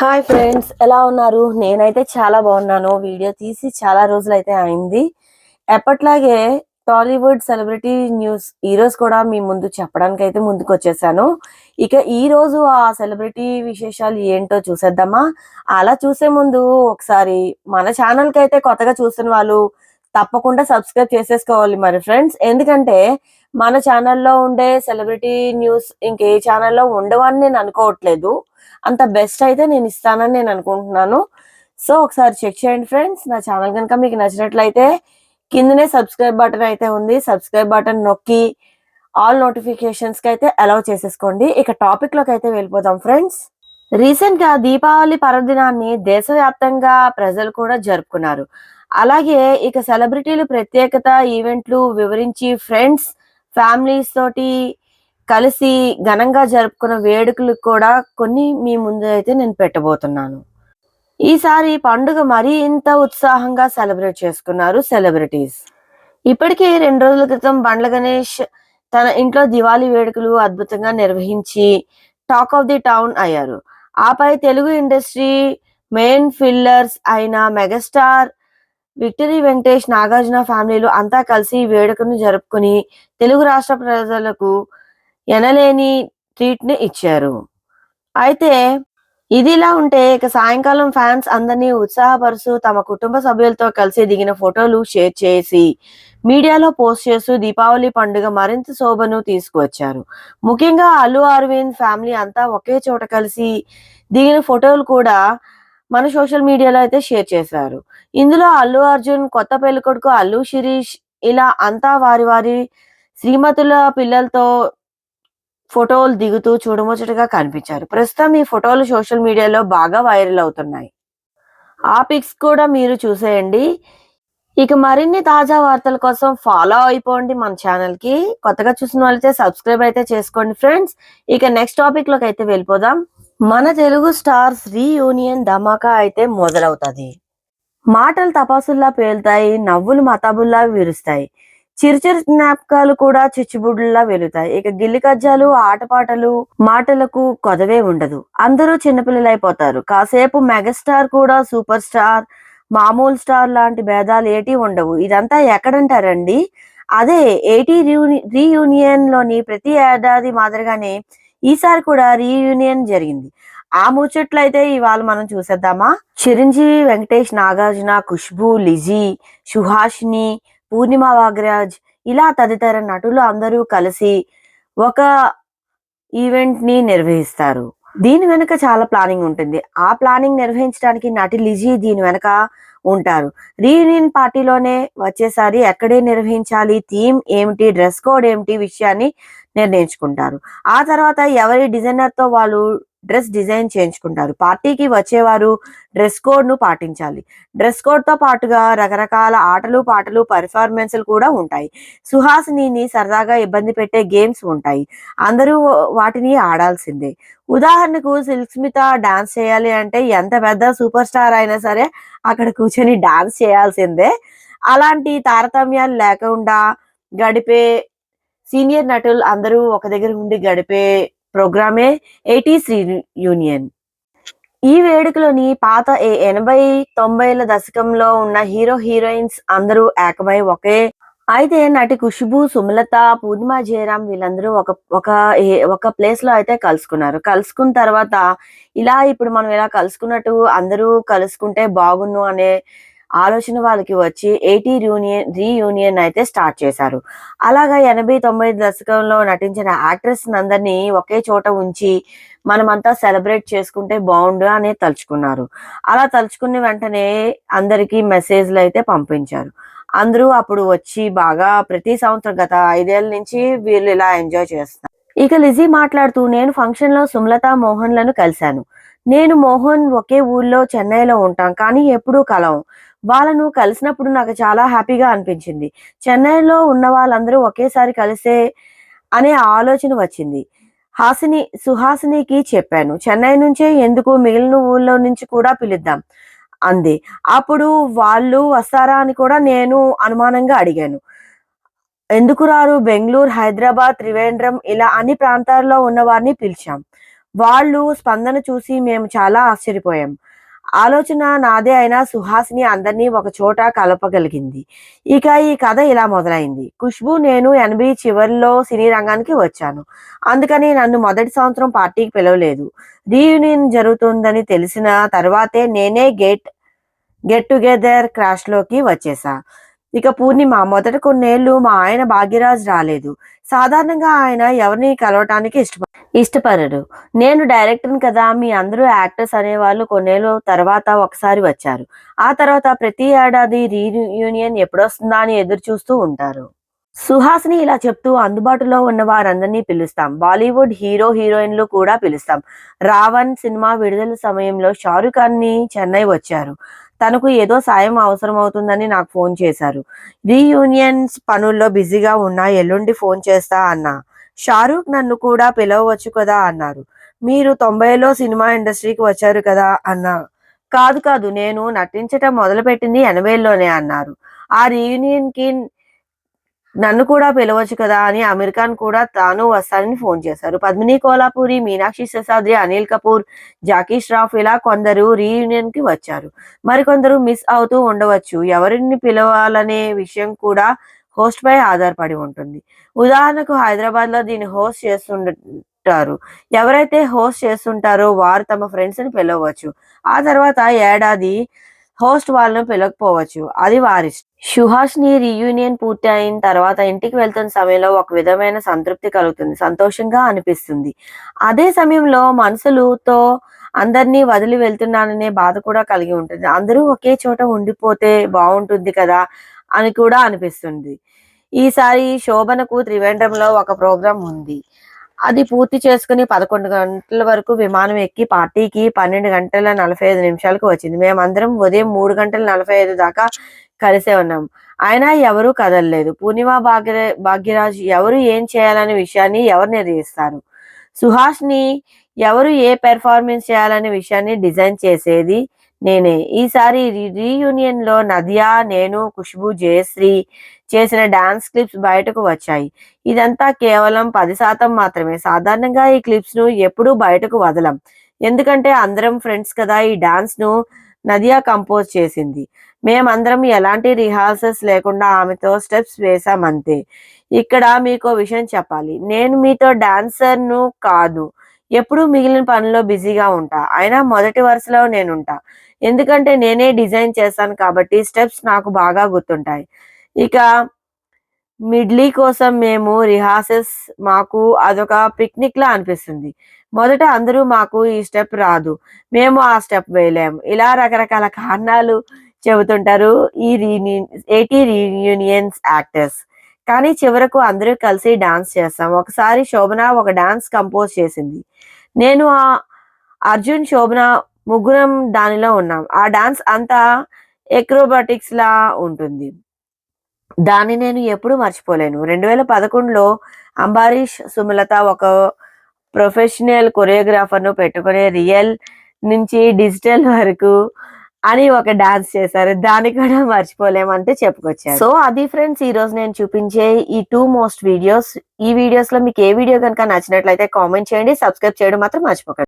Hi friends ఎలా ఉన్నారు? నేనైతే చాలా బాగున్నాను. వీడియో తీసి చాలా రోజులైతే అయింది. ఎప్పట్లాగే టాలీవుడ్ సెలబ్రిటీ న్యూస్ ఈ రోజు కూడా మీ ముందు చెప్పడానికి అయితే ముందుకు వచ్చేసాను ఇక ఈ రోజు ఆ సెలబ్రిటీ విశేషాలు ఏంటో చూసేద్దామా? అలా చూసే ముందు ఒకసారి మన ఛానల్కి అయితే కొత్తగా చూస్తున్న వాళ్ళు తప్పకుండా సబ్స్క్రైబ్ చేసేసుకోవాలి మరి ఫ్రెండ్స్ ఎందుకంటే మన ఛానల్లో ఉండే సెలబ్రిటీ న్యూస్ ఇంకే ఛానల్లో ఉండవని నేను అనుకోవట్లేదు. అంత బెస్ట్ అయితే నేను ఇస్తానని నేను అనుకుంటున్నాను. సో ఒకసారి చెక్ చేయండి ఫ్రెండ్స్ నా ఛానల్ కనుక మీకు నచ్చినట్లయితే కిందనే సబ్స్క్రైబ్ బటన్ అయితే ఉంది. సబ్స్క్రైబ్ బటన్ నొక్కి ఆల్ నోటిఫికేషన్స్కి అయితే అలౌ చేసేసుకోండి. ఇక టాపిక్లోకి అయితే వెళ్ళిపోదాం ఫ్రెండ్స్ రీసెంట్గా దీపావళి పర్వదినాన్ని దేశవ్యాప్తంగా ప్రజలు కూడా జరుపుకున్నారు. అలాగే ఇక సెలబ్రిటీలు ప్రత్యేకత ఈవెంట్లు వివరించి ఫ్రెండ్స్ ఫ్యామిలీస్ తోటి కలిసి ఘనంగా జరుపుకున్న వేడుకలు కూడా కొన్ని మీ ముందు అయితే నేను పెట్టబోతున్నాను. ఈసారి పండుగ మరీ ఇంత ఉత్సాహంగా సెలబ్రేట్ చేసుకున్నారు సెలబ్రిటీస్. ఇప్పటికే రెండు రోజుల క్రితం బండ్ల గణేష్ తన ఇంట్లో దివాళీ వేడుకలు అద్భుతంగా నిర్వహించి టాక్ ఆఫ్ ది టౌన్ అయ్యారు. ఆపై తెలుగు ఇండస్ట్రీ మెయిన్ ఫిల్లర్స్ అయిన మెగాస్టార్ విక్టరీ వెంకటేష్ నాగార్జున ఫ్యామిలీలు అంతా కలిసి వేడుకను జరుపుకుని తెలుగు రాష్ట్ర ప్రజలకు ఎనలేని ట్రీట్ని ఇచ్చారు. అయితే ఇదిలా ఉంటే ఇక సాయంకాలం ఫ్యాన్స్ అందరినీ ఉత్సాహపరుస్తూ తమ కుటుంబ సభ్యులతో కలిసి దిగిన ఫోటోలు షేర్ చేసి మీడియాలో పోస్ట్ చేస్తూ దీపావళి పండుగ మరింత శోభను తీసుకువచ్చారు. ముఖ్యంగా అల్లు అరవింద్ ఫ్యామిలీ అంతా ఒకే చోట కలిసి దిగిన ఫోటోలు కూడా మన సోషల్ మీడియాలో అయితే షేర్ చేశారు. ఇందులో అల్లు అర్జున్ కొత్త పెళ్ళికొడుకు అల్లు శిరీష్ ఇలా అంతా వారి వారి శ్రీమతుల పిల్లలతో ఫోటోలు దిగుతూ చూడముచ్చటగా కనిపించారు. ప్రస్తుతం ఈ ఫోటోలు సోషల్ మీడియాలో బాగా వైరల్ అవుతున్నాయి. ఆ పిక్స్ కూడా మీరు చూసేయండి. ఇక మరిన్ని తాజా వార్తల కోసం ఫాలో అయిపోండి మన ఛానల్కి కొత్తగా చూసిన వాళ్ళైతే సబ్స్క్రైబ్ అయితే చేసుకోండి ఫ్రెండ్స్. ఇక నెక్స్ట్ టాపిక్లోకి అయితే వెళ్ళిపోదాం. మన తెలుగు స్టార్స్ రీయూనియన్ ధమాకా అయితే మొదలవుతుంది. మాటలు తపాసుల్లా పేలుతాయి నవ్వులు మతాబుల్లా విరుస్తాయి. చిరుచిరు జ్ఞాపకాలు కూడా చిచ్చుబుడ్లా వెలుతాయి ఇక గిల్లి కజ్జాలు ఆటపాటలు మాటలకు కొదవే ఉండదు. అందరూ చిన్నపిల్లలు అయిపోతారు కాసేపు మెగాస్టార్ కూడా సూపర్ స్టార్ మామూలు స్టార్ లాంటి భేదాలు ఏటి ఉండవు. ఇదంతా ఎక్కడంటారండి? అదే ఏటీ రీయూనియన్లోని ప్రతి ఏడాది మాదిరిగానే ఈసారి కూడా రీయూనియన్ జరిగింది. ఆ ముచ్చట్లు అయితే ఇవాళ మనం చూసేద్దామా? చిరంజీవి వెంకటేష్ నాగార్జున ఖుష్బు లిజీ సుహాషిని పూర్ణిమ వాగ్రాజ్ ఇలా తదితర నటులు అందరూ కలిసి ఒక ఈవెంట్ని నిర్వహిస్తారు. దీని వెనుక చాలా ప్లానింగ్ ఉంటుంది. ఆ ప్లానింగ్ నిర్వహించడానికి నటి లిజీ దీని వెనక ఉంటారు. రీయూనియన్ పార్టీలోనే వచ్చేసారి ఎక్కడే నిర్వహించాలి? థీమ్ ఏమిటి? డ్రెస్ కోడ్ ఏమిటి? విషయాన్ని నిర్ణయించుకుంటారు. ఆ తర్వాత ఎవరి డిజైనర్తో వాళ్ళు డ్రెస్ డిజైన్ చేయించుకుంటారు. పార్టీకి వచ్చేవారు డ్రెస్ కోడ్ను పాటించాలి. డ్రెస్ కోడ్తో పాటుగా రకరకాల ఆటలు పాటలు పర్ఫార్మెన్స్లు కూడా ఉంటాయి. సుహాసిని సరదాగా ఇబ్బంది పెట్టే గేమ్స్ ఉంటాయి. అందరూ వాటిని ఆడాల్సిందే. ఉదాహరణకు సిల్క్స్మిత డాన్స్ చేయాలి అంటే ఎంత పెద్ద సూపర్ స్టార్ అయినా సరే అక్కడ కూర్చొని డాన్స్ చేయాల్సిందే. అలాంటి తారతమ్యాలు లేకుండా గడిపే సీనియర్ నటులు అందరూ ఒక దగ్గర ఉండి గడిపే ప్రోగ్రామే ఎయిటీస్ యూనియన్ ఈ వేడుకలోని పాత ఎనభై తొంభైల దశకంలో ఉన్న హీరో హీరోయిన్స్ అందరూ ఏకమై ఒకే అయితే నటి ఖుష్బు సుమలత పూర్ణిమ జయరాం వీళ్ళందరూ ఒక ఒక ఒక ప్లేస్లో అయితే కలుసుకున్నారు. కలుసుకున్న తర్వాత ఇలా ఇప్పుడు మనం ఇలా కలుసుకున్నట్టు అందరూ కలుసుకుంటే బాగున్ను అనే ఆలోచన వాళ్ళకి వచ్చి ఎయిటీ యూనియన్ రీయూనియన్ అయితే స్టార్ట్ చేశారు. అలాగా ఎనభై తొంభై దశకంలో నటించిన యాక్ట్రెస్ అందరినీ ఒకే చోట ఉంచి మనమంతా సెలబ్రేట్ చేసుకుంటే బాగుండు అని తలుచుకున్నారు. అలా తలుచుకున్న వెంటనే అందరికీ మెసేజ్లు అయితే పంపించారు. అందరూ అప్పుడు వచ్చి బాగా ప్రతి సంవత్సరం గత ఐదేళ్ళ నుంచి వీళ్ళు ఇలా ఎంజాయ్ చేస్తున్నారు. ఇక లిజీ మాట్లాడుతూ నేను ఫంక్షన్లో సుమలత మోహన్లను కలిశాను. నేను మోహన్ ఒకే ఊర్లో చెన్నైలో ఉంటాం కానీ ఎప్పుడూ కలం వాళ్ళను కలిసినప్పుడు నాకు చాలా హ్యాపీగా అనిపించింది. చెన్నైలో ఉన్న వాళ్ళందరూ ఒకేసారి కలిసే అనే ఆలోచన వచ్చింది. హాసిని సుహాసినికి చెప్పాను చెన్నై నుంచే ఎందుకు మిగిలిన ఊళ్ళో నుంచి కూడా పిలుద్దాం? అంది. అప్పుడు వాళ్ళు వస్తారా అని కూడా నేను అనుమానంగా అడిగాను. ఎందుకు రారు? బెంగళూరు హైదరాబాద్ త్రివేంద్రం ఇలా అన్ని ప్రాంతాల్లో ఉన్న వారిని పిలిచాం. వాళ్ళు స్పందన చూసి మేము చాలా ఆశ్చర్యపోయాం. ఆలోచన నాదే అయినా సుహాసిని అందరినీ ఒక చోట కలపగలిగింది. ఇక ఈ కథ ఇలా మొదలైంది. ఖుష్బు నేను ఎనభై చివరిలో సినీ రంగానికి వచ్చాను. అందుకని నన్ను మొదటి సంవత్సరం పార్టీకి పిలవలేదు. రీయూనియన్ జరుగుతుందని తెలిసిన తర్వాతే నేనే గెట్ గెట్ టుగెదర్ క్రాష్లోకి వచ్చేసా. ఇక పూర్ణిమ మొదట కొన్నేళ్ళు మా ఆయన భాగ్యరాజ్ రాలేదు. సాధారణంగా ఆయన ఎవరిని కలవటానికి ఇష్టపడ ఇష్టపడరు. నేను డైరెక్టర్ని కదా మీ అందరూ యాక్టర్స్ అనేవాళ్ళు కొన్నేళ్ళు తర్వాత ఒకసారి వచ్చారు. ఆ తర్వాత ప్రతి ఏడాది రీయూనియన్ ఎప్పుడొస్తుందా అని ఎదురు చూస్తూ ఉంటారు. సుహాసిని ఇలా చెప్తూ అందుబాటులో ఉన్న వారందరినీ పిలుస్తాం. బాలీవుడ్ హీరో హీరోయిన్లు కూడా పిలుస్తాం. రావణ్ సినిమా విడుదల సమయంలో షారుఖ్ ఖాన్ని చెన్నై వచ్చారు. తనకు ఏదో సాయం అవసరం అవుతుందని నాకు ఫోన్ చేశారు. రీయూనియన్స్ పనుల్లో బిజీగా ఉన్నా ఎల్లుండి ఫోన్ చేస్తా అన్నా. షారూక్ నన్ను కూడా పిలవవచ్చు కదా అన్నారు. మీరు తొంభైలో సినిమా ఇండస్ట్రీకి వచ్చారు కదా అన్నా. కాదు కాదు నేను నటించటం మొదలుపెట్టింది ఎనభైలోనే అన్నారు. ఆ రీయూనియన్కి నన్ను కూడా పిలవచ్చు కదా అని అమీర్ ఖాన్ కూడా తాను వస్తానని ఫోన్ చేశారు. పద్మిని కోలాపూరి మీనాక్షి శేషాద్రి అనిల్ కపూర్ జాకీ ష్రాఫ్ ఇలా కొందరు రీయూనియన్కి వచ్చారు. మరికొందరు మిస్ అవుతూ ఉండవచ్చు. ఎవరిని పిలవాలనే విషయం కూడా హోస్ట్ పై ఆధారపడి ఉంటుంది. ఉదాహరణకు హైదరాబాద్లో దీన్ని హోస్ట్ చేస్తుంటారు. ఎవరైతే హోస్ట్ చేస్తుంటారో వారు తమ ఫ్రెండ్స్ని పిలవచ్చు. ఆ తర్వాత ఏడాది హోస్ట్ వాళ్ళను పిలకపోవచ్చు. అది వారి సుహాష్ని రీయూనియన్ పూర్తి అయిన తర్వాత ఇంటికి వెళ్తున్న సమయంలో ఒక విధమైన సంతృప్తి కలుగుతుంది. సంతోషంగా అనిపిస్తుంది. అదే సమయంలో మనసులతో అందరినీ వదిలి వెళ్తున్నాననే బాధ కూడా కలిగి ఉంటుంది. అందరూ ఒకే చోట ఉండిపోతే బాగుంటుంది కదా అని కూడా అనిపిస్తుంది. ఈసారి శోభనకు త్రివేంద్రంలో ఒక ప్రోగ్రాం ఉంది. అది పూర్తి చేసుకుని పదకొండు గంటల వరకు విమానం ఎక్కి పార్టీకి పన్నెండు గంటల నలభై ఐదు నిమిషాలకు వచ్చింది. మేమందరం ఉదయం మూడు గంటల నలభై ఐదు దాకా కలిసే ఉన్నాం. అయినా ఎవరూ కదలలేదు. పూర్ణిమ భాగ్య భాగ్యరాజ్ ఎవరు ఏం చేయాలనే విషయాన్ని ఎవరు నిర్ణయిస్తారు? సుహాస్ని ఎవరు ఏ పెర్ఫార్మెన్స్ చేయాలనే విషయాన్ని డిజైన్ చేసేది నేనే. ఈసారి రీయూనియన్లో నదియా నేను ఖుష్బు జయశ్రీ చేసిన డాన్స్ క్లిప్స్ బయటకు వచ్చాయి. ఇదంతా కేవలం పది శాతం మాత్రమే. సాధారణంగా ఈ క్లిప్స్ను ఎప్పుడూ బయటకు వదలం. ఎందుకంటే అందరం ఫ్రెండ్స్ కదా ఈ డాన్స్ను నదియా కంపోజ్ చేసింది. మేమందరం ఎలాంటి రిహార్సల్స్ లేకుండా ఆమెతో స్టెప్స్ వేసాం అంతే. ఇక్కడ మీకు విషయం చెప్పాలి. నేను మీతో డాన్సర్ను కాదు. ఎప్పుడూ మిగిలిన పనిలో బిజీగా ఉంటా. అయినా మొదటి వరుసలో నేనుంటా. ఎందుకంటే నేనే డిజైన్ చేస్తాను కాబట్టి స్టెప్స్ నాకు బాగా గుర్తుంటాయి. ఇక మిడ్లీ కోసం మేము రిహార్సెస్ మాకు అదొక పిక్నిక్ లా అనిపిస్తుంది. మొదట అందరూ మాకు ఈ స్టెప్ రాదు. మేము ఆ స్టెప్ వేయలేము. ఇలా రకరకాల కారణాలు చెబుతుంటారు ఈ ఏటీ రీయూనియన్స్ యాక్టర్స్ కానీ చివరకు అందరూ కలిసి డాన్స్ చేస్తాం. ఒకసారి శోభన ఒక డాన్స్ కంపోజ్ చేసింది. నేను ఆ అర్జున్ శోభన ముగ్గురం దానిలో ఉన్నాం. ఆ డాన్స్ అంతా ఎక్రోబాటిక్స్ లా ఉంటుంది. దాన్ని నేను ఎప్పుడు మర్చిపోలేను. రెండు వేల పదకొండులో అంబారీష్ సుమలత ఒక ప్రొఫెషనల్ కొరియోగ్రాఫర్ను పెట్టుకుని రియల్ నుంచి డిజిటల్ వరకు అని ఒక డాన్స్ చేశారు. దాన్ని కూడా మర్చిపోలేమంటే చెప్పుకొచ్చారు. సో అది ఫ్రెండ్స్ ఈ రోజు నేను చూపించే ఈ టూ మోస్ట్ వీడియోస్ ఈ వీడియోస్లో మీకు ఏ వీడియో కనుక నచ్చినట్లయితే కామెంట్ చేయండి సబ్స్క్రైబ్ చేయడం మాత్రం మర్చిపోకండి.